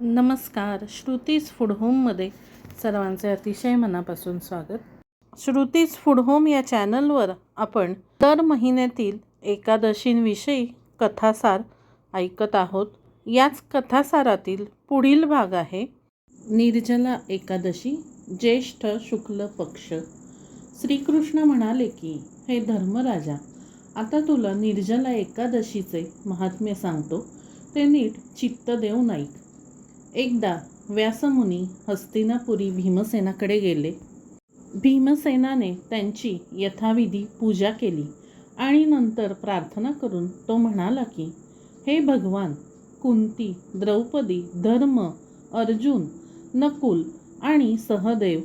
नमस्कार श्रुतीज फूड होममध्ये सर्वांचे अतिशय मनापासून स्वागत. श्रुतीज फूड होम या चॅनलवर आपण दर महिन्यातील एकादशींविषयी कथासार ऐकत आहोत. याच कथासारातील पुढील भाग आहे निर्जला एकादशी ज्येष्ठ शुक्ल पक्ष. श्रीकृष्ण म्हणाले की हे धर्मराजा आता तुला निर्जला एकादशीचे महात्म्य सांगतो. ते नीट चित्त देऊन नाईक एकदा व्यासमुनी हस्तिनापुरी भीमसेनाकडे गेले. भीमसेनाने त्यांची यथाविधी पूजा केली आणि नंतर प्रार्थना करून तो म्हणाला की हे भगवान कुंती द्रौपदी धर्म अर्जुन नकुल आणि सहदेव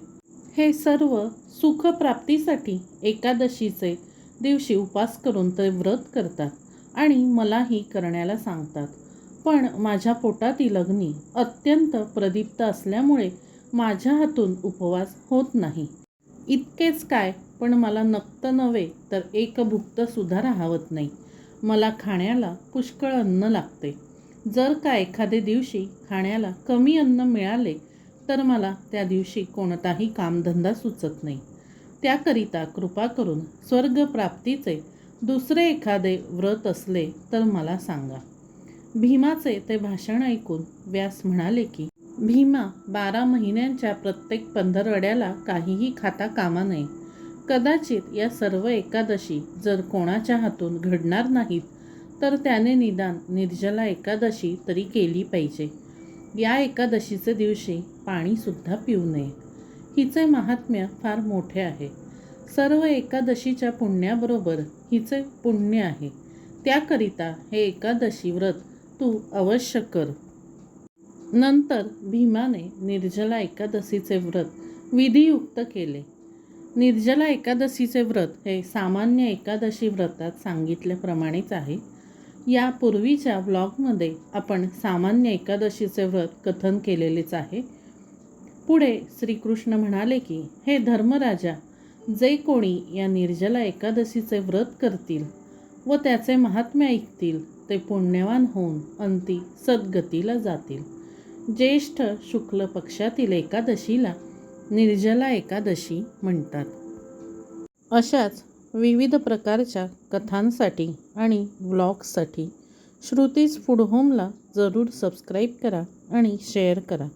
हे सर्व सुखप्राप्तीसाठी एकादशीचे दिवशी उपास करून ते व्रत करतात आणि मलाही करण्याला सांगतात. पण माझ्या पोटातील अग्नी अत्यंत प्रदीप्त असल्यामुळे माझ्या हातून उपवास होत नाही. इतकेच काय पण मला नक्त नव्हे तर एक राहावत नाही. मला खाण्याला पुष्कळ अन्न लागते. जर का एखादे दिवशी खाण्याला कमी अन्न मिळाले तर मला त्या दिवशी कोणताही कामधंदा सुचत नाही. त्याकरिता कृपा करून स्वर्गप्राप्तीचे दुसरे एखादे व्रत असले तर मला सांगा. भीमाचे ते भाषण ऐकून व्यास म्हणाले की भीमा बारा महिन्यांच्या प्रत्येक पंधरवड्याला काहीही खाता कामा नये. कदाचित या सर्व एकादशी जर कोणाच्या हातून घडणार नाहीत तर त्याने निदान निर्जला एकादशी तरी केली पाहिजे. या एकादशीचे दिवशी पाणीसुद्धा पिऊ नये. हिचे महात्म्य फार मोठे आहे. सर्व एकादशीच्या पुण्याबरोबर हिचे पुण्य आहे. त्याकरिता हे एकादशी व्रत तू अवश्य कर. नंतर भीमाने निर्जला एकादशीचे व्रत विधियुक्त केले. निर्जला एकादशीचे व्रत हे सामान्य एकादशी व्रतात सांगितल्याप्रमाणेच आहे. या पूर्वीच्या ब्लॉगमध्ये आपण सामान्य एकादशीचे व्रत कथन केलेलेच आहे. पुढे श्रीकृष्ण म्हणाले की हे धर्मराजा जे कोणी या निर्जला एकादशीचे व्रत करतील व त्याचे महात्म्य ऐकतील ते पुण्यवान होऊन अंती सद्गतीला जातील. ज्येष्ठ शुक्ल पक्षातील एकादशीला निर्जला एकादशी म्हणतात. अशाच विविध प्रकारच्या कथांसाठी आणि व्लॉग्ससाठी श्रुतीज फूड होमला जरूर सबस्क्राईब करा आणि शेअर करा.